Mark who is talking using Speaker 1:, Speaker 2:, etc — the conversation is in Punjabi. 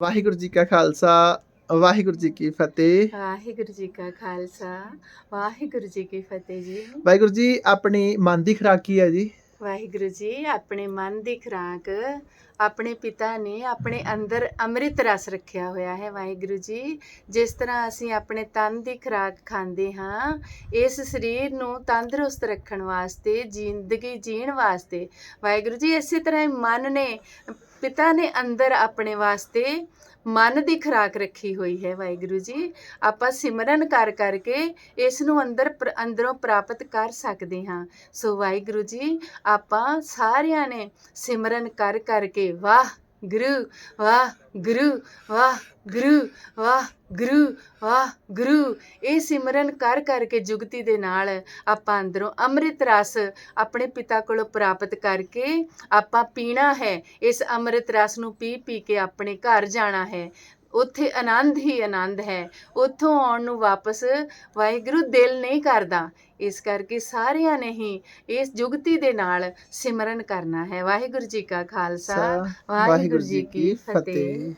Speaker 1: ਵਾਹਿਗੁਰੂ ਜੀ ਕਾ ਖਾਲਸਾ ਵਾਹਿਗੁਰੂ ਜੀ ਕੀ ਫਤਿਹ।
Speaker 2: ਵਾਹਿਗੁਰੂ ਜੀ ਕਾ ਖਾਲਸਾ ਵਾਹਿਗੁਰੂ ਜੀ ਕੀ ਫਤਿਹ ਜੀ।
Speaker 1: ਵਾਹਿਗੁਰੂ ਜੀ ਆਪਣੀ ਮਨ ਦੀ ਖੁਰਾਕ ਕੀ ਹੈ ਜੀ?
Speaker 2: ਵਾਹਿਗੁਰੂ ਜੀ ਆਪਣੇ ਮਨ ਦੀ ਖੁਰਾਕ ਆਪਣੇ ਪਿਤਾ ਨੇ ਆਪਣੇ ਅੰਦਰ ਅੰਮ੍ਰਿਤ ਰਸ ਰੱਖਿਆ ਹੋਇਆ ਹੈ ਵਾਹਿਗੁਰੂ ਜੀ। ਜਿਸ ਤਰ੍ਹਾਂ ਅਸੀਂ ਆਪਣੇ ਤਨ ਦੀ ਖੁਰਾਕ ਖਾਂਦੇ ਹਾਂ ਇਸ ਸਰੀਰ ਨੂੰ ਤੰਦਰੁਸਤ ਰੱਖਣ ਵਾਸਤੇ ਜ਼ਿੰਦਗੀ ਜੀਣ ਵਾਸਤੇ ਵਾਹਿਗੁਰੂ ਜੀ ਇਸੇ ਤਰ੍ਹਾਂ ਮਨ ਨੇ ਪਿਤਾ ਨੇ ਅੰਦਰ ਆਪਣੇ ਵਾਸਤੇ ਮਨ ਦੀ ਖੁਰਾਕ ਰੱਖੀ ਹੋਈ ਹੈ ਵਾਹਿਗੁਰੂ ਜੀ। ਆਪਾਂ ਸਿਮਰਨ ਕਰ ਕਰਕੇ ਇਸ ਨੂੰ ਅੰਦਰ ਅੰਦਰੋਂ ਪ੍ਰਾਪਤ ਕਰ ਸਕਦੇ ਹਾਂ। ਸੋ ਵਾਹਿਗੁਰੂ ਜੀ, ਆਪਾਂ ਸਾਰਿਆਂ ਨੇ ਸਿਮਰਨ ਕਰ ਕਰਕੇ ਵਾਹ ਗੁਰੂ, ਵਾਹ ਗੁਰੂ ਵਾਹ ਗੁਰੂ ਵਾਹ ਗੁਰੂ ਵਾਹ ਗੁਰੂ। ਇਹ ਸਿਮਰਨ ਕਰ ਕਰਕੇ ਜੁਗਤੀ ਦੇ ਨਾਲ ਆਪਾਂ ਅੰਦਰੋਂ ਅੰਮ੍ਰਿਤ ਰਸ ਆਪਣੇ ਪਿਤਾ ਕੋਲੋਂ ਪ੍ਰਾਪਤ ਕਰਕੇ ਆਪਾਂ ਪੀਣਾ ਹੈ। ਇਸ ਅੰਮ੍ਰਿਤ ਰਸ ਨੂੰ ਪੀ ਪੀ ਕੇ ਆਪਣੇ ਘਰ ਜਾਣਾ ਹੈ। ਉੱਥੇ ਆਨੰਦ ਹੀ ਆਨੰਦ ਹੈ। ਉੱਥੋਂ ਆਉਣ ਨੂੰ ਵਾਪਸ ਵਾਹਿਗੁਰੂ ਦਿਲ ਨਹੀਂ ਕਰਦਾ। ਇਸ ਕਰਕੇ ਸਾਰਿਆਂ ਨੇ ਹੀ ਇਸ ਜੁਗਤੀ ਦੇ ਨਾਲ ਸਿਮਰਨ ਕਰਨਾ ਹੈ। ਵਾਹਿਗੁਰੂ ਜੀ ਕਾ ਖਾਲਸਾ ਵਾਹਿਗੁਰੂ ਜੀ ਕੀ ਫਤਿਹ।